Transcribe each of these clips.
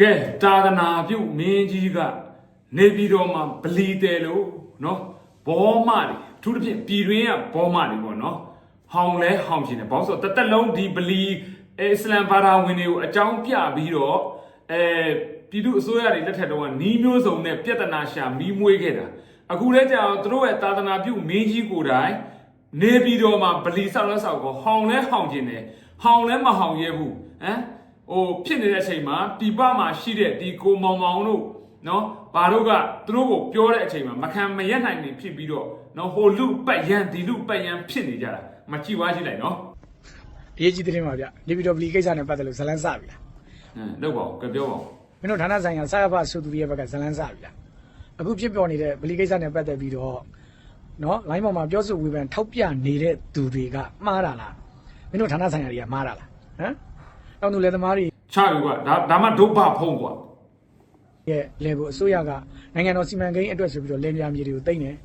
ကဲတာသနာပြုမင်းကြီးကနေပြည်တော်မှာဗလီတယ်လို့နော်ဘောမတွေအထူးသဖြင့်ပြည်တွင်းကဘောမတွေပေါ့နော်ဟောင်လဲဟောင်ရှင်တယ်ဘောဆိုတသက်လုံးဒီဗလီအစ္စလမ်ဘာသာဝင်တွေကိုအကြောင်းပြပြီးတော့အဲပြည်သူအစိုးရတွေလက်ထက်တော့နီးမျိုးစုံနဲ့ပြဿနာရှာမီးမွေးခဲ့တာအခုလဲကြာတော့သူတို့ရဲ့တာသနာပြုမင်းကြီးကိုယ်တိုင်နေပြည်တော်မှာဗလီဆောက်လဲဆောက်ကိုဟောင်လဲဟောင်ရှင်တယ်ဟောင်လဲမဟောင်ရဲဘူးဟမ် ဟိုဖြစ်နေတဲ့အချိန်မှာပြပမှာရှိတဲ့ဒီကိုမောင်မောင်တို့နော်ဘာတို့ကသူတို့ကိုပြောတဲ့အချိန်မှာမခံမရက်နိုင်နေဖြစ်ပြီးတော့နော်ဟိုလူပတ်ရန်ဒီလူပတ်ရန်ဖြစ်နေကြတာမကြည့်ပါရှိလိုက်နော်အရေးကြီးတဲ့တင်ပါဗျနေပြည်တော်ဗလီကိစ္စနဲ့ပတ်သက်လို့ဇလန်းစပြီလားဟမ်လောက်ပါဦးကြပြောပါဦးမင်းတို့ဌာနဆိုင်ရာစာရဖဆိုသူတွေရဲ့ဘက်ကဇလန်းစပြီလားအခုဖြစ်ပေါ်နေတဲ့ဗလီကိစ္စနဲ့ပတ်သက်ပြီးတော့နော် line ပေါ်မှာပြောဆိုဝေဖန်ထောက်ပြနေတဲ့သူတွေကမှားတာလားမင်းတို့ဌာနဆိုင်ရာတွေကမှားတာလားဟမ် တောင်သူလယ်သမားတွေချယူကဒါဒါမှဒုဗဖုံးကွာရဲ့လေကိုအစိုးရကနိုင်ငံတော်စီမံကိန်းအတွက်ဆိုပြီးတော့လယ်ပြာမြေတွေကိုတိမ့်တယ်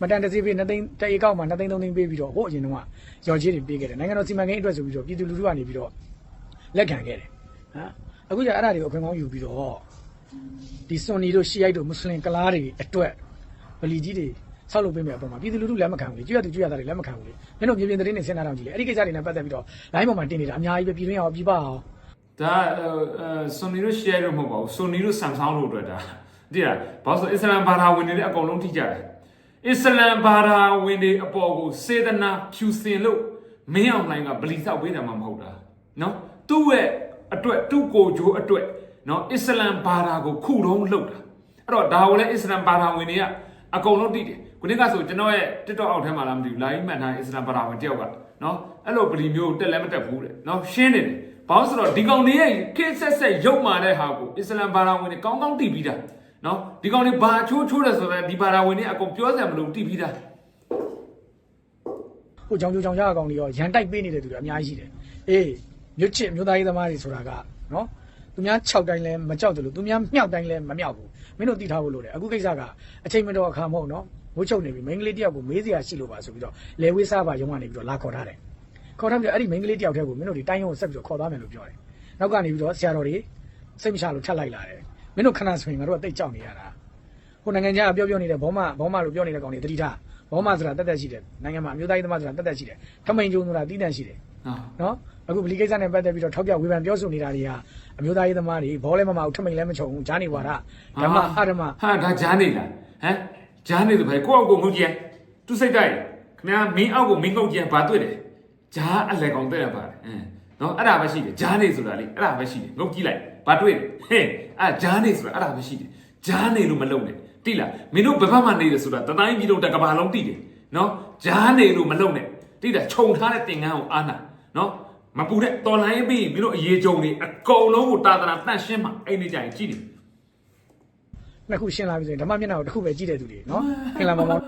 မတန်တစီပေးနှစ်သိန်းတအေကောက်မှာနှစ်သိန်းသုံးသိန်းပေးပြီးတော့ဟိုအရင်တုန်းကရော်ကြီးတွေပေးခဲ့တယ်နိုင်ငံတော်စီမံကိန်းအတွက်ဆိုပြီးတော့ပြည်သူလူထုကနေပြီးတော့လက်ခံခဲ့တယ်ဟမ်အခုကျအဲ့ဒါတွေကိုအခွင့်ကောင်းယူပြီးတော့ဒီစွန်နီတို့ရှီယိုက်တို့မွတ်စလင်ကလားတွေအတွက်ဗလီကြီးတွေ ဆောက်လုပ်ပေးမယ်အပေါ်မှာပြည်သူလူထုလက်မခံဘူးလေကျွတ်သူကျွတ်ရတာတွေလက်မခံဘူးလေမင်းတို့မြေပြင်သတင်းတွေစဉ်းစားတော့ကြည့်လေအဲ့ဒီကိစ္စတွေနဲ့ပတ်သက်ပြီးတော့ line ပေါ်မှာတင်နေတာအများကြီးပဲပြည်တွင်းအောင်ပြည်ပအောင်ဒါအဲဆွန်နီတို့ share လို့မဟုတ်ပါဘူးဆွန်နီတို့ Samsung တို့အတွက်ဒါသိလားဘာလို့ဆိုအစ္စလမ်ဘာသာဝင်တွေလည်းအကုန်လုံးထိကြတယ်အစ္စလမ်ဘာသာဝင်တွေအပေါ်ကိုစေတနာဖြူစင်လို့မင်းအောင်လိုင်းကဗလီဆောက်ပေးတယ်မှမဟုတ်တာနော်သူ့ရဲ့အတွက်သူ့ကိုယ်ကျိုးအတွက်နော်အစ္စလမ်ဘာသာကိုခုတုံးလုပ်တာအဲ့တော့ဒါကိုလည်းအစ္စလမ်ဘာသာဝင်တွေကအကုန်လုံးသိတယ် ခုနေ့ကဆိုကျွန်တော်ရဲ့ TikTok အောက်ထဲမှာလားမသိဘူး live မှတ်ထားတဲ့အစ္စလမ်ဘာသာဝင်တယောက်ကနော်အဲ့လိုဗလီမျိုးတက်လည်းမတက်ဘူးတဲ့နော်ရှင်းနေတယ်ဘာလို့ဆိုတော့ဒီကောင်တွေရဲ့ခေတ်ဆက်ဆက်ရုပ်မာတဲ့ဟာကိုအစ္စလမ်ဘာသာဝင်တွေကောင်းကောင်းသိပြီးတာနော်ဒီကောင်တွေဘာချိုးချိုးတယ်ဆိုတော့ဒီဘာသာဝင်တွေအကုန်ပြောစရာမလိုသိပြီးတာဟိုကြောင်ကြောင်ကြောင်ရအကောင်တွေရောရန်တိုက်ပေးနေတဲ့သူတွေအများကြီးရှိတယ်အေးမြွတ်ချစ်မြို့သားရေးသမားတွေဆိုတာကနော်သူများ6တိုင်းလဲမကြောက်တယ်လို့သူများမြောက်တိုင်းလဲမမြောက်ဘူးမင်းတို့သိထားဖို့လိုတယ်အခုကိစ္စကအချိန်မတော်အခါမဟုတ်နော် ဝှချုပ်နေပြီမိန်းကလေးတယောက်ကိုမေးစရာရှိလို့ပါဆိုပြီးတော့လေဝေးစားပါရုံကနေပြီးတော့လာခေါ်ထားတယ်ခေါ်ထားပြီးတော့အဲ့ဒီမိန်းကလေးတယောက်တည်းကိုမင်းတို့ဒီတိုင်းရုံကိုဆက်ပြီးတော့ခေါ်သွားမယ်လို့ပြောတယ်နောက်ကနေပြီးတော့ဆရာတော်တွေစိတ်မချလို့ထပ်လိုက်လာတယ်မင်းတို့ခဏဆိုရင်ငါတို့ကတိတ်ကြောက်နေရတာဟိုနိုင်ငံခြားကပြောပြောနေတဲ့ဘောမဘောမလို့ပြောနေတဲ့ကောင်တွေတတိထားဘောမဆိုတာတက်တက်ရှိတယ်နိုင်ငံမှာအမျိုးသားရေးသမားဆိုတာတက်တက်ရှိတယ်ထမိန်ကျုံဆိုတာတီးတန့်ရှိတယ်ဟာနော်အခုဗလီကိစ္စနဲ့ပတ်သက်ပြီးတော့ထောက်ပြဝေဖန်ပြောဆိုနေတာတွေဟာအမျိုးသားရေးသမားတွေဘောလဲမမအောင်ထမိန်လည်းမချုံဘူးဂျာနေဝါဒဓမ္မအဓမ္မဟာဒါဂျားနေလားဟမ် ဂျားနေဆိုပဲကိုယ့်အောက်ကိုငုတ်ကြည့်သူစိတ်တိုက်ခင်ဗျာမင်းအောက်ကိုမင်းငုတ်ကြည့်ဘာတွေ့တယ်ဂျားအလဲကောင်တဲ့ရပါတယ်အင်းနော်အဲ့ဒါပဲရှိတယ်ဂျားနေဆိုတာလေအဲ့ဒါပဲရှိတယ်ငုတ်ကြည့်လိုက်ဘာတွေ့တယ်ဟဲ့အဲ့ဂျားနေဆိုတာအဲ့ဒါပဲရှိတယ်ဂျားနေလို့မလုံနဲ့တိလားမင်းတို့ဘယ်ဘက်မှနေတယ်ဆိုတာတတိုင်းပြည်လုံးတကဘာလုံးတိတယ်နော်ဂျားနေလို့မလုံနဲ့တိလားခြုံထားတဲ့တင်ငန်းကိုအားနာနော်မပူတဲ့တော်လိုင်းပြီးမင်းတို့အရေးကြုံနေအကုန်လုံးကိုတာသနာတန့်ရှင်းမှအဲ့ဒီကြရင်ကြည့်တယ် နှစ်ခုရှင်းလာပြီဆိုရင်ဓမ္မမျက်နှာကိုတစ်ခုပဲကြည့်တဲ့သူတွေနော်ခင်လာမောင်မောင်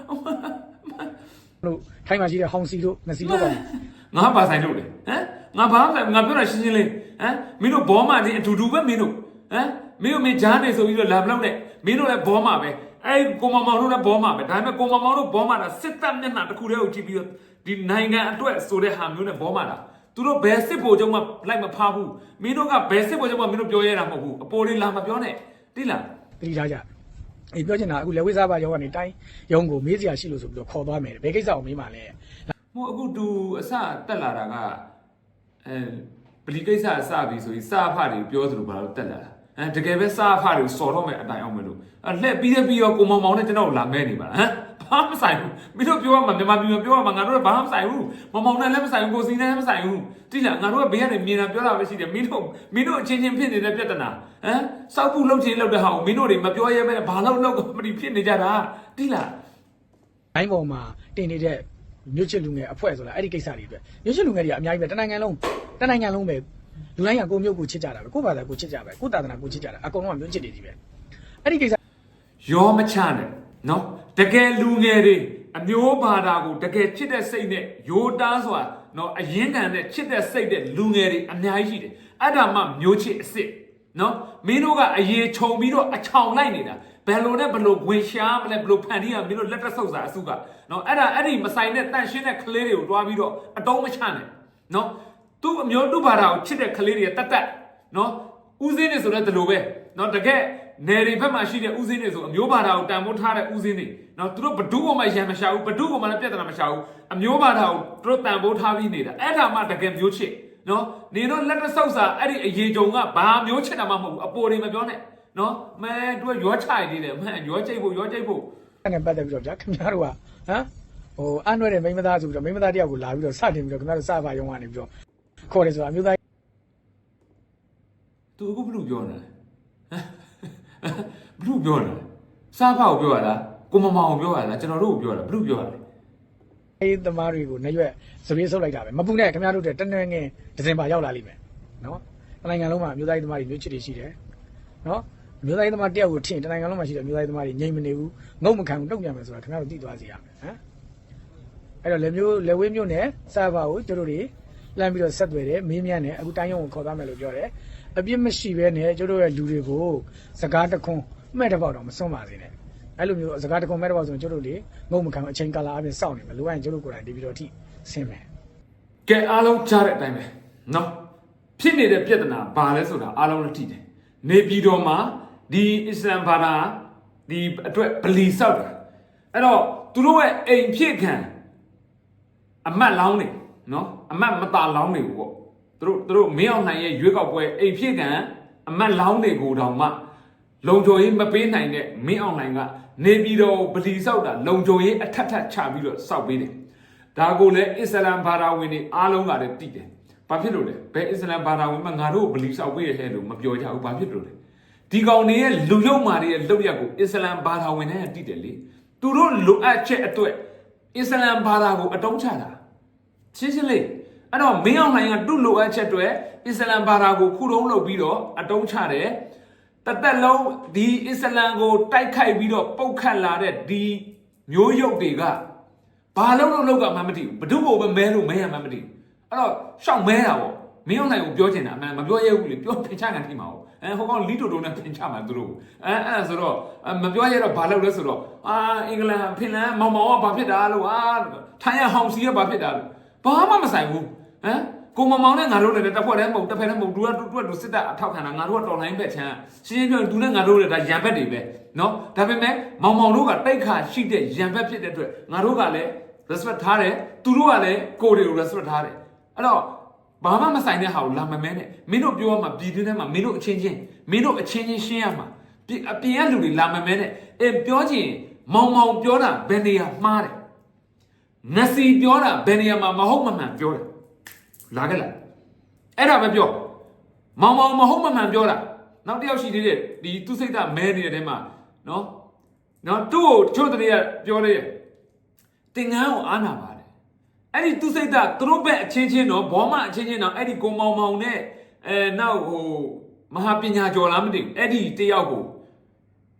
တို့ထိုင်းမှာရှိတဲ့ဟောင်စီတို့ငစီတို့ပါငါဘာဆိုင်လို့လဲဟမ်ငါဘာဆိုင်ငါပြောတာရှင်းရှင်းလေးဟမ်မင်းတို့ဘောမှာဒီအတူတူပဲမင်းတို့ဟမ်မင်းတို့မင်းဂျားနေဆိုပြီးတော့လာမလို့နဲ့မင်းတို့လည်းဘောမှာပဲအဲ့ကိုမမောင်တို့လည်းဘောမှာပဲဒါပေမဲ့ကိုမမောင်တို့ဘောမှာတာစစ်တပ်မျက်နှာတစ်ခုတည်းကိုကြည့်ပြီးတော့ဒီနိုင်ငံအတွက်ဆိုတဲ့ဟာမျိုးနဲ့ဘောမှာတာသူတို့ဘယ်စစ်ဗိုလ်ချုပ်မှလိုက်မဖားဘူးမင်းတို့ကဘယ်စစ်ဗိုလ်ချုပ်မှမင်းတို့ပြောရတာမဟုတ်ဘူးအပေါ်လေးလာမပြောနဲ့တိလား တတိထားကြအေးပြောချင်တာအခုလက်ဝဲစားပါရောကနေတိုင်းရုံကိုမေးစရာရှိလို့ဆိုပြီးတော့ခေါ်သွားမယ်ဘယ်ကိစ္စကိုမေးမှလဲဟိုအခုတူအစတက်လာတာကအဲပလီကိစ္စအစပြီဆိုရင်စာဖတွေပြောသလိုဘာလို့တက်လာတာ အဲတကယ်ပဲစာဖတွေကိုစော်တော့မယ်အတိုင်အောင်မလို့အဲလှက်ပြီးတဲ့ပြီးတော့ကိုမောင်မောင်နဲ့ကျွန်တော်လာမဲနေပါလားဟမ်ဘာမှမဆိုင်ဘူးမင်းတို့ပြောရမှာမြန်မာပြည်မှာပြောရမှာငါတို့ကဘာမှမဆိုင်ဘူးမောင်မောင်နဲ့လည်းမဆိုင်ဘူးကိုစီနဲ့လည်းမဆိုင်ဘူးတိလားငါတို့ကဘေးကနေမြင်တာပြောတာပဲရှိတယ်မင်းတို့မင်းတို့အချင်းချင်းဖြစ်နေတဲ့ပြဿနာဟမ်စောက်ဖို့လှုပ်ချင်းလှုပ်တဲ့ဟာကိုမင်းတို့တွေမပြောရဲပဲဘာလို့လှုပ်မလို့ဖြစ်နေကြတာတိလားဘိုင်းပေါ်မှာတင်နေတဲ့မြို့ချစ်လူငယ်အဖွဲ့ဆိုတာအဲ့ဒီကိစ္စတွေအတွက်မြို့ချစ်လူငယ်တွေကအများကြီးပဲတနိုင်ငံလုံးတနိုင်ငံလုံးပဲ လူတိုင်းကကိုမျိုးကိုချစ်ကြတာပဲကိုဘာသာကိုချစ်ကြပဲကိုသာသနာကိုချစ်ကြတာအကုန်လုံးကမြို့ချစ်တွေကြီးပဲအဲ့ဒီကိစ္စရောမချနဲ့နော်တကယ်လူငယ်တွေအမျိုးဘာသာကိုတကယ်ချစ်တဲ့စိတ်နဲ့ရိုးတားစွာနော်အရင်ခံတဲ့ချစ်တဲ့စိတ်တဲ့လူငယ်တွေအများကြီးရှိတယ်အဲ့ဒါမှမျိုးချစ်အစ်စ်နော်မင်းတို့ကအရေးခြုံပြီးတော့အချောင်လိုက်နေတာဘယ်လိုနဲ့ဘယ်လိုဝင်ရှားမလဲဘယ်လိုဖန်တီးရမလဲမင်းတို့လက်တက်ဆုပ်စာအစုကနော်အဲ့ဒါအဲ့ဒီမဆိုင်တဲ့တန့်ရှင်းတဲ့ကလေးတွေကိုတွားပြီးတော့အတုံးမချနဲ့နော် သူ့အမျိုးသူ့ဘာသာကိုချစ်တဲ့ကလေးတွေတတ်တတ်နော်ဦးစင်းနေဆိုတော့ဒီလိုပဲနော်တကယ်နယ်တွေဘက်မှာရှိတဲ့ဦးစင်းတွေဆိုအမျိုးဘာသာကိုတန်ဖိုးထားတဲ့ဦးစင်းတွေနော်သူတို့ဘဒုကမှရံမရှာဘူးဘဒုကမှလည်းပြဿနာမရှာဘူးအမျိုးဘာသာကိုသူတို့တန်ဖိုးထားပြီးနေတာအဲ့ဒါမှတကယ်မျိုးချစ်နော်နေတော့လက်တဆောက်စာအဲ့ဒီအရေးကြုံကဘာမျိုးချစ်တာမှမဟုတ်ဘူးအပေါ်တွေမပြောနဲ့နော်မဲသူကရောချရည်သေးတယ်မှန်ရောချိတ်ဖို့ရောချိတ်ဖို့အဲ့နဲ့ပတ်သက်ပြီးတော့ဗျာခင်ဗျားတို့ကဟမ်ဟိုအန်ရွယ်တဲ့မိန်းမသားဆိုပြီးတော့မိန်းမသားတယောက်ကိုလာပြီးတော့စတင်ပြီးတော့ခင်ဗျားတို့စပါရုံကနေပြီးတော့ ခေါ်တယ်ဆိုတာအမျိုးသားသူအခုဘလို့ပြောနေလဲဘလို့ပြောနေလဲစားဖောက်ပြောရလားကိုမမောင်ပြောရလားကျွန်တော်တို့ကိုပြောရလားဘလို့ပြောရလဲအေးသမားတွေကိုနှရွက်စပင်းဆုပ်လိုက်တာပဲမပူနဲ့ခင်ဗျားတို့တဲ့တနွယ်ငင်ဒဇင်ပါရောက်လာလိမ့်မယ်နော်တနိုင်ငံလုံးမှာအမျိုးသားရေးသမားတွေမျိုးချစ်တွေရှိတယ်နော်အမျိုးသားရေးသမားတယောက်ကိုထင်တနိုင်ငံလုံးမှာရှိတဲ့အမျိုးသားရေးသမားတွေငြိမ်မနေဘူးငုံမခံဘူးတုံ့ပြန်မယ်ဆိုတာခင်ဗျားတို့သိသွားစေရမယ်ဟမ်အဲ့တော့လက်မျိုးလက်ဝေးမျိုးနဲ့စပါကိုကျတို့တွေ လမ်းပြီးတော့ဆက်သွယ်တယ်မင်းမြန်းတယ်အခုတိုင်းရုံကိုခေါ်သွားမယ်လို့ပြောတယ်အပြစ်မရှိဘဲနဲ့ကျတို့ရဲ့လူတွေကိုစကားတခွန်းမဲ့တစ်ပေါက်တော့မစွန့်ပါစေနဲ့အဲ့လိုမျိုးစကားတခွန်းမဲ့တစ်ပေါက်ဆိုရင်ကျတို့တွေငုံမခံဘူးအချိန်ကာလအပြင်စောင့်နေမယ်လိုအပ်ရင်ကျတို့ကိုယ်တိုင်ဒီပြီးတော့အထိဆင်းမယ်ကဲအားလုံးကြားတဲ့အတိုင်းပဲနော်ဖြစ်နေတဲ့ပြဿနာဘာလဲဆိုတာအားလုံးလည်းသိတယ်နေပြည်တော်မှာဒီအစ္စလမ်ဘာသာဒီအတွက်ဗလီဆောက်တာအဲ့တော့သူတို့ရဲ့အိမ်ဖြစ်ခံအမတ်လောင်းနေ နော်အမတ်မตาလောင်းနေဘူးပေါ့သူတို့သူတို့မင်းအောင်နိုင်ရဲ့ရွေးကောက်ပွဲအိမ်ဖြစ်ခံအမတ်လောင်းတွေကိုတောင်မှလုံခြုံရေးမပေးနိုင်တဲ့မင်းအောင်နိုင်ကနေပြည်တော်ဗလီဆောက်တာလုံခြုံရေးအထက်ထက်ချပြီးတော့ဆောက်ပေးတယ်ဒါကိုလည်းအစ္စလမ်ဘာသာဝင်တွေအားလုံးကလည်းသိတယ်။ဘာဖြစ်လို့လဲ။ဘယ်အစ္စလမ်ဘာသာဝင်မှငါတို့ကိုဗလီဆောက်ပေးရဟဲ့လို့မပြောကြဘူး။ဘာဖြစ်လို့လဲ။ဒီကောင်တွေရဲ့လူယုံမာတွေရဲ့လောက်ရက်ကိုအစ္စလမ်ဘာသာဝင်တွေကသိတယ်လေ။သူတို့လိုအပ်ချက်အတွက်အစ္စလမ်ဘာသာကိုအတုံးချတာ။ ရှင်းရှင်းလေး။အဲ့တော့မင်းအောင်လှိုင်ကသူ့လိုအပ်ချက်အတွက်အစ္စလမ်ဘာသာကိုခုတုံးလုပ်ပြီးတော့အတုံးချတယ်။တသက်လုံးဒီအစ္စလမ်ကိုတိုက်ခိုက်ပြီးတော့ပုတ်ခတ်လာတဲ့ဒီမျိုးရုပ်တွေကဘာလို့လို့လောက်ကမှမသိဘူးဘဒုကိုပဲမဲလို့မဲရမှမသိဘူးအဲ့တော့ရှောက်မဲတာပေါ့မင်းအောင်နိုင်ကိုပြောချင်တာအမှန်မပြောရဘူးလေပြောဖင်ချကန်ထိမှာပေါ့အဲဟိုကောင်လီတိုတိုနဲ့ဖင်ချမှာသူတို့အဲအဲ့ဆိုတော့မပြောရတော့ဘာလို့လဲဆိုတော့အာအင်္ဂလန်ဖင်လန်မောင်မောင်ကဘာဖြစ်တာလို့အာထိုင်းရဟောင်စီကဘာဖြစ်တာလို့ ဘာမှမဆိုင်ဘူးဟမ်ကိုမမောင်နဲ့ငါတို့နဲ့တက်ဖွဲ့လည်းမဟုတ်တက်ဖက်လည်းမဟုတ်သူကသူကသူစစ်တပ်အထောက်ခံတာငါတို့ကတော်လိုင်းဘက်ချမ်းရှင်းရှင်းပြောရင်သူနဲ့ငါတို့နဲ့ဒါရံဘက်တွေပဲနော်ဒါပေမဲ့မောင်မောင်တို့ကတိုက်ခါရှိတဲ့ရံဘက်ဖြစ်တဲ့အတွက်ငါတို့ကလည်း respect ထားတယ်သူတို့ကလည်းကိုတွေကို respect ထားတယ်အဲ့တော့ဘာမှမဆိုင်တဲ့ဟာကိုလာမမဲနဲ့မင်းတို့ပြောရမှာပြည်တွင်းထဲမှာမင်းတို့အချင်းချင်းမင်းတို့အချင်းချင်းရှင်းရမှာအပြင်ကလူတွေလာမမဲနဲ့အဲပြောချင်မောင်မောင်ပြောတာဘယ်နေရာမှားတယ် နစီပြောတာဘယ်နေရာမှာမဟုတ်မမှန်ပြောတယ်လာခဲ့လားအဲ့ဒါပဲပြောမောင်မောင်မဟုတ်မမှန်ပြောတာနောက်တစ်ယောက်ရှိသေးတယ်ဒီသူစိတ်ဓာတ်မဲနေတဲ့ထဲမှာနော်နော်သူ့ကိုတချို့တည်းကပြောတယ်တင်ငန်းကိုအားနာပါတယ်အဲ့ဒီသူစိတ်ကသူတို့ဘက်အချင်းချင်းတော့ဘောမအချင်းချင်းတော့အဲ့ဒီကိုမောင်မောင်နဲ့အဲနောက်ဟိုမဟာပညာကျော်လားမသိဘူးအဲ့ဒီတယောက်ကို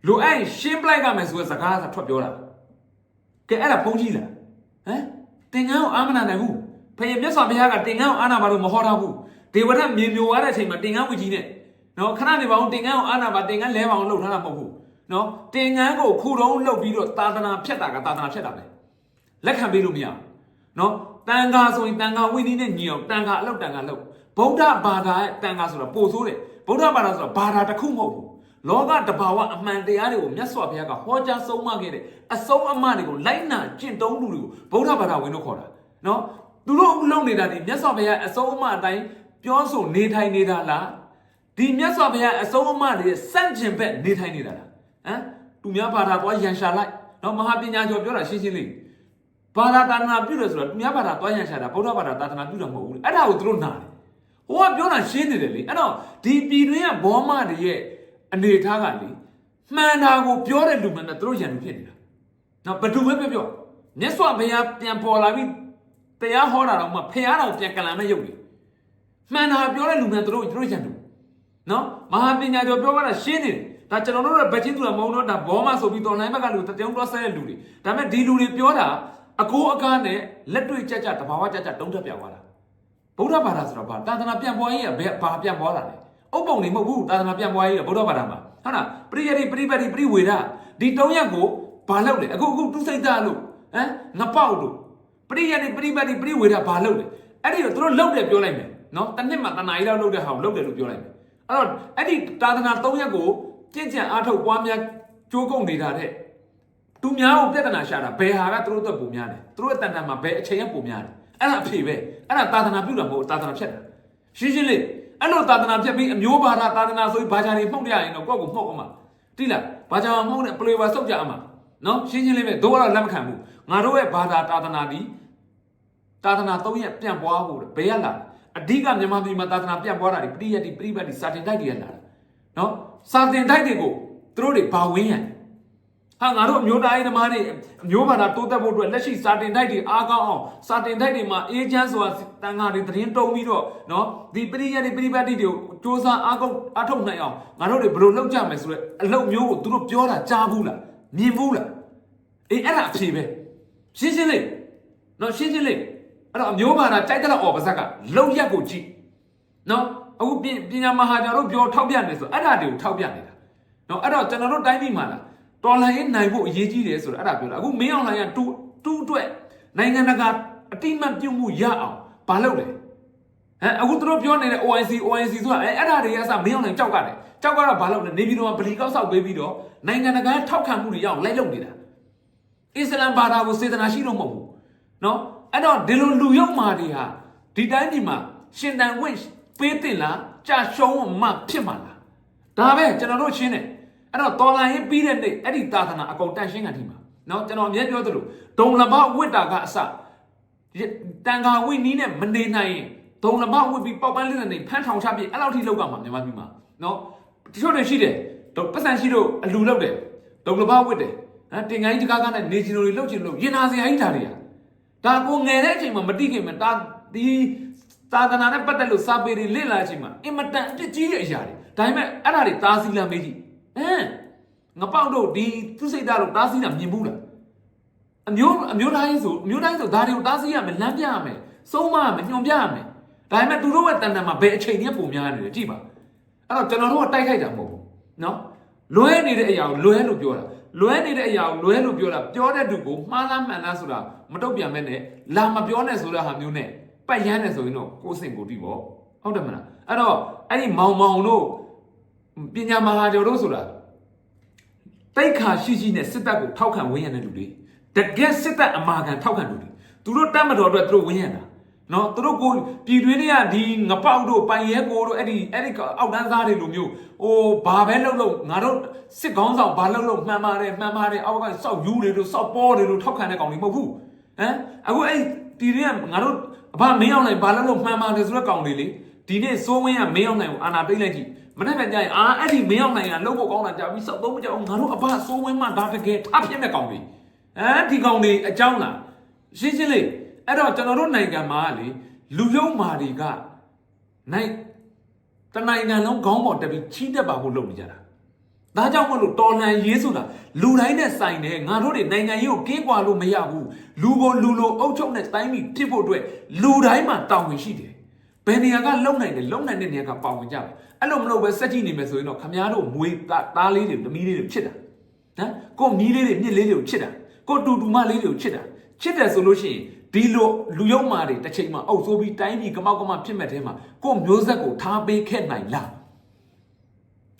လူအဲ့ရှင်းပလိုက်ကမယ်ဆိုတဲ့စကားသာထွက်ပြောတာကဲအဲ့ဒါဖုံးကြီးလားဟမ်တ င်ငန်းကိုအာမနာနိုင်ဘူးဖခင်မြတ်စွာဘုရားကတင်ငန်းကိုအာနာပါလို့မဟောထားဘူးဒေဝရမြေမြိုရတဲ့အချိန်မှာတင်ငန်းဝီကြီးနဲ့နော်ခဏနေပါအောင်တင်ငန်းကိုအာနာပါတင်ငန်းလဲပါအောင်လှုပ်ထားတာမဟုတ်ဘူးနော်တင်ငန်းကိုခုတုံးလှုပ်ပြီးတော့သာသနာဖြတ်တာကသာသနာဖြတ်တာပဲလက်ခံပေးလို့မရနော်တန်ခါဆိုရင်တန်ခါဝိနည်းနဲ့ညီအောင်တန်ခါအလောက်တန်ခါလောက်ဗုဒ္ဓဘာသာရဲ့တန်ခါဆိုတာပိုဆိုးတယ်ဗုဒ္ဓဘာသာဆိုတာဘာသာတစ်ခုမဟုတ်ဘူး လောကတဘာဝအမှန်တရားတွေကိုမြတ်စွာဘုရားကဟောကြားဆုံးမခဲ့တဲ့အဆုံးအမတွေကိုလိုက်နာကျင့်သုံးလူတွေကိုဗုဒ္ဓဘာသာဝင်တို့ခေါ်တာနော်သူတို့အခုလုပ်နေတာဒီမြတ်စွာဘုရားအဆုံးအမအတိုင်းပြောဆိုနေထိုင်နေတာလားဒီမြတ်စွာဘုရားအဆုံးအမတွေစန့်ကျင်ဘက်နေထိုင်နေတာလားဟမ်သူများဘာသာသွားရန်ရှာလိုက်နော်မဟာပညာကျော်ပြောတာရှင်းရှင်းလေးဘာသာသာသနာပြုတယ်ဆိုတော့သူများဘာသာသွားရန်ရှာတာဗုဒ္ဓဘာသာသာသနာပြုတာမဟုတ်ဘူးအဲ့ဒါကိုသူတို့နာတယ်ဟိုကပြောတာရှင်းနေတယ်လေအဲ့တော့ဒီပြည်တွင်းကဘောမတွေရဲ့ အနေထားကလေမှန်တာကိုပြောတဲ့လူမှန်တယ်သူတို့ရန်လူဖြစ်နေတာနော်ဘယ်သူပဲပြောပြောမြတ်စွာဘုရားပြန်ပေါ်လာပြီးတရားဟောတာတော့မှဖះတော်ပြန်ကလန်မဲ့ရုပ်လေမှန်တာပြောတဲ့လူမှန်သူတို့သူတို့ရန်လူနော်မဟာပညာကျော်ပြောတာရှင်းနေတယ်ဒါကျွန်တော်တို့ရဲ့ဗချင်းသူကမုံတော့ဒါဘောမဆိုပြီးတော်လိုင်းဘက်ကလူတကြောင်တော့ဆဲတဲ့လူတွေဒါပေမဲ့ဒီလူတွေပြောတာအကိုအကားနဲ့လက်တွေ့ကြကြတဘာဝကြကြတုံးတက်ပြသွားတာဗုဒ္ဓဘာသာဆိုတော့ဘာသာသနာပြန်ပွားရေးကဘယ်ဘာပြန်ပွားတာလဲ အုပ်ပုံနေမဟုတ်ဘူးသာသနာပြန်ပွားရေးကဗုဒ္ဓဘာသာမှာဟုတ်လားပရိယတိပရိပတ်တိပရိဝေဒဒီတုံးရက်ကိုဘာလုပ်လဲအခုအခုသူစိတ်သားလို့ဟမ်ငပေါက်လို့ပရိယတိပရိပတ်တိပရိဝေဒဘာလုပ်လဲအဲ့ဒီတော့သူတို့လုပ်တယ်ပြောလိုက်မယ်နော်တစ်နှစ်မှတနားရီလောက်လုပ်တဲ့ဟာကိုလုပ်တယ်လို့ပြောလိုက်မယ်အဲ့တော့အဲ့ဒီတာသနာ၃ရက်ကိုကြင်ကြံအားထုတ်ပွားများကြိုးကုန်နေတာတဲ့သူများကိုပြဿနာရှာတာဘယ်ဟာကသူတို့အတွက်ပုံများလဲသူတို့ရဲ့တန်တန်မှာဘယ်အချိန်ရပုံများလဲအဲ့ဒါအဖေပဲအဲ့ဒါတာသနာပြုတာမဟုတ်တာသနာဖြတ်တာရှင်းရှင်းလေး အဲ့လိုတာသနာဖြတ်ပြီးအမျိုးဘာသာတာသနာဆိုပြီးဘာသာတွေမှုတ်ရရင်တော့ကိုယ့်ကိုမှုတ်အောင်မှာတိလားဘာသာမှုတ်နဲ့ပလေဝါစုတ်ကြအောင်မှာနော်ရှင်းရှင်းလေးပဲတို့ကတော့လက်မခံဘူးငါတို့ရဲ့ဘာသာတာသနာဒီတာသနာ၃ရက်ပြန့်ပွားဖို့ဘယ်ရလာလဲအဓိကမြန်မာပြည်မှာသာသနာပြန့်ပွားတာဒီပရိယတ်ဒီပရိပတ်ဒီစာတင်တိုက်တွေရလာတာနော်စာတင်တိုက်တွေကိုသူတို့တွေဘာဝင်းရံ ဟာငါတို့အမျိုးသားရေးသမားတွေအမျိုးဘာသာတိုးတက်ဖို့အတွက်လက်ရှိစာတင်တိုက်တွေအားကောင်းအောင်စာတင်တိုက်တွေမှာအေးချမ်းစွာတန်ခါတွေသတင်းတုံးပြီးတော့နော်ဒီပရိယတ်ဒီပရိပတ်ဒီတွေကိုစ조사အားကောင်းအားထုတ်နိုင်အောင်ငါတို့တွေဘယ်လိုလုပ်ကြမယ်ဆိုတော့အလုပ်မျိုးကိုသူတို့ပြောတာကြားဘူးလားမြင်ဘူးလားအေးအဲ့ဒါအဖြေပဲရှင်းရှင်းလေးနော်ရှင်းရှင်းလေးအဲ့တော့အမျိုးဘာသာကြိုက်တဲ့လောက်အော်ပါဇက်ကလုံရက်ကိုကြည့်နော်အခုပပညာမဟာကျော်တို့ပြောထောက်ပြနေဆိုအဲ့ဒါတွေကိုထောက်ပြနေတာနော်အဲ့တော့ကျွန်တော်တို့တိုင်းပြည်မှာလား တော်လှန်ရေးနိုင်ဖို့အရေးကြီးတယ်ဆိုတာအဲ့ဒါပြောတာအခုမင်းအောင်လှိုင်ကတူတူအတွက်နိုင်ငံတကာအတိမတ်ပြုတ်မှုရအောင်ဘာလုပ်လဲဟမ်အခုသူတို့ပြောနေတဲ့ OIC OIC ဆိုတာအဲ့အဲ့ဒါတွေကစမင်းအောင်လှိုင်ကြောက်ကြတယ်ကြောက်ကတော့ဘာလုပ်လဲနေပြည်တော်မှာဗလီကောက်ဆောက်ပေးပြီးတော့နိုင်ငံတကာထောက်ခံမှုတွေရအောင်လိုက်လုပ်နေတာအစ္စလမ်ဘာသာကိုစေတနာရှိတော့မဟုတ်ဘူးနော်အဲ့တော့ဒီလိုလူယုံမာတွေဟာဒီတိုင်းပြည်မှာရှင်တန်ဝင့်ပေးတင်လားကြာရှုံးမှဖြစ်မှာလားဒါပဲကျွန်တော်တို့ရှင်းတယ် အဲ့တော့တော်လာရင်ပြီးတဲ့နေ့အဲ့ဒီသာသနာအကုန်တန့်ရှင်းခံထိမှာနော်ကျွန်တော်အမြဲပြောသလိုဒုံလဘဝိတ္တာကအစတန်ခါဝိနီးနဲ့မနေနိုင်ရင်ဒုံလဘဝိပြီးပေါက်ပန်းလေးနဲ့ဖမ်းထောင်ချပြအဲ့လောက်ထိလောက်ကမှာမြန်မာပြည်မှာနော်တချို့တွေရှိတယ်ပတ်စံရှိလို့အလူလောက်တယ်ဒုံလဘဝိတယ်နော်တင်ကိုင်းတကားကနဲ့နေဂျီနိုတွေလောက်ချင်လို့ရင်နာစရာကြီးဓာတ်တွေကဒါကိုငယ်တဲ့အချိန်မှာမတိခင်မှာဒါဒီသာသနာနဲ့ပတ်သက်လို့စာပေတွေလေ့လာချိန်မှာအင်မတန်အတကြီးတဲ့အရာတွေဒါပေမဲ့အဲ့ဒါတွေတာစီလာမေးကြည့် ဟမ်ငပေါက်တို့ဒီသူစိတ်ဓာတ်တို့တားဆီးတာမြင်ဘူးလားအမျိုးအမျိုးတိုင်းဆိုအမျိုးတိုင်းဆိုဒါတွေကိုတားဆီးရမယ်လမ်းပြရမယ်စုံးမရမယ်ညွန်ပြရမယ်ဒါပေမဲ့သူတို့ရဲ့တန်တန်မှာဘယ်အချိန်နဲ့ပုံများနေလဲကြည့်ပါအဲ့တော့ကျွန်တော်တို့ကတိုက်ခိုက်တာမဟုတ်ဘူးနော်လွဲနေတဲ့အရာကိုလွဲလို့ပြောတာလွဲနေတဲ့အရာကိုလွဲလို့ပြောတာပြောတဲ့သူကိုမှားလားမှန်လားဆိုတာမတုတ်ပြန်မဲ့နဲ့လာမပြောနဲ့ဆိုတဲ့ဟာမျိုးနဲ့ပတ်ရမ်းတယ်ဆိုရင်တော့ကိုယ်စင်ကိုတိပေါ့ဟုတ်တယ်မလားအဲ့တော့အဲ့ဒီမောင်မောင်တို့ ပညာမဟာကျော်တို့ဆိုတာတိတ်ခါရှိရှိနဲ့စစ်တပ်ကိုထောက်ခံဝန်းရံတဲ့လူတွေတကယ်စစ်တပ်အမာခံထောက်ခံလူတွေသူတို့တတ်မတော်အတွက်သူတို့ဝန်းရံတာနော်သူတို့ကိုပြည်တွင်းတွေကဒီငပေါက်တို့ပိုင်ရဲကိုတို့အဲ့ဒီအဲ့ဒီအောက်တန်းသားတွေလိုမျိုးဟိုဘာပဲလုပ်လို့ငါတို့စစ်ကောင်းဆောင်ဘာလုပ်လို့မှန်ပါတယ်မှန်ပါတယ်အောက်ကစောက်ယူတွေတို့စောက်ပေါ်တွေတို့ထောက်ခံတဲ့ကောင်တွေမဟုတ်ဘူးဟမ်အခုအဲ့ဒီတွေကငါတို့အဘမင်းအောင်နိုင်ဘာလုပ်လို့မှန်ပါတယ်ဆိုတဲ့ကောင်တွေလေဒီနေ့စိုးဝင်းကမင်းအောင်နိုင်ကိုအာနာပိတ်လိုက်ကြည့် မနေ့ကကြာရင်အာအဲ့ဒီမင်းအောင်နိုင်ကလှုပ်ဖို့ကောင်းတာကြာပြီးစောက်သုံးမကြောက်ငါတို့အဘစိုးဝင်းမှဒါတကယ်ထားဖြစ်မဲ့ကောင်တွေဟမ်ဒီကောင်တွေအကြောင်းလားရှင်းရှင်းလေးအဲ့တော့ကျွန်တော်တို့နိုင်ငံမှာလေလူယုံမာတွေကနိုင်တနိုင်ငံလုံးခေါင်းပေါ်တက်ပြီးချီးတက်ပါဖို့လုပ်နေကြတာဒါကြောင့်မလို့တော်လှန်ရေးဆိုတာလူတိုင်းနဲ့ဆိုင်တယ်ငါတို့တွေနိုင်ငံရေးကိုကင်းကွာလို့မရဘူးလူကိုလူလိုအုပ်ချုပ်နဲ့တိုင်းပြည်ဖြစ်ဖို့အတွက်လူတိုင်းမှာတာဝန်ရှိတယ် ဘယ်နေရာကလုံနိုင်တယ်လုံနိုင်တဲ့နေရာကပါဝင်ကြတယ်အဲ့လိုမလုပ်ပဲစက်ကြည့်နေမယ်ဆိုရင်တော့ခမားတို့မွေးသားလေးတွေတမီးလေးတွေဖြစ်တာဟမ်ကိုမီးလေးတွေမြစ်လေးတွေကိုချစ်တာကိုတူတူမလေးတွေကိုချစ်တာချစ်တယ်ဆိုလို့ရှိရင်ဒီလိုလူယုံမာတွေတစ်ချိန်မှာအုပ်ဆိုးပြီးတိုင်းပြည်ကမောက်ကမဖြစ်မဲ့တဲမှာကိုမျိုးဆက်ကိုထားပေးခဲ့နိုင်လား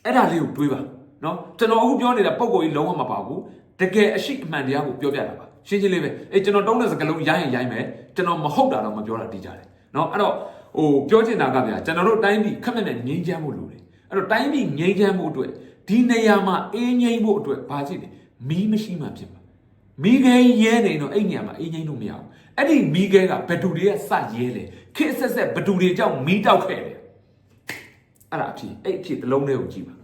အဲ့ဒါလေးကိုတွေးပါနော်ကျွန်တော်အခုပြောနေတဲ့ပုံကိုကြီးလုံးဝမပါဘူးတကယ်အရှိအမှန်တရားကိုပြောပြတာပါရှင်းရှင်းလေးပဲအေးကျွန်တော်တုံးတဲ့စကားလုံးရိုင်းရင်ရိုင်းမယ်ကျွန်တော်မဟုတ်တာတော့မပြောတာတိကြတယ်နော်အဲ့တော့ ဟိုပြောချင်တာကဗျာကျွန်တော်တို့တိုင်းပြည်ခက်မဲ့နဲ့ငြိမ်းချမ်းဖို့လိုတယ်အဲ့တော့တိုင်းပြည်ငြိမ်းချမ်းဖို့အတွက်ဒီနေရာမှာအေးငြိမ်းဖို့အတွက်ဘာဖြစ်လဲမီးမရှိမှဖြစ်မှာမိခဲရဲနေတော့အဲ့ညမှာအေးငိမ့်လို့မရဘူးအဲ့ဒီမိခဲကဘယ်သူတွေကစရဲလေခစ်ဆက်ဆက်ဘယ်သူတွေကြောင့်မီးတောက်ခဲ့လဲအဲ့ဒါအဖြစ်အဲ့အဖြစ်တစ်လုံးလေးကိုကြည့်ပါ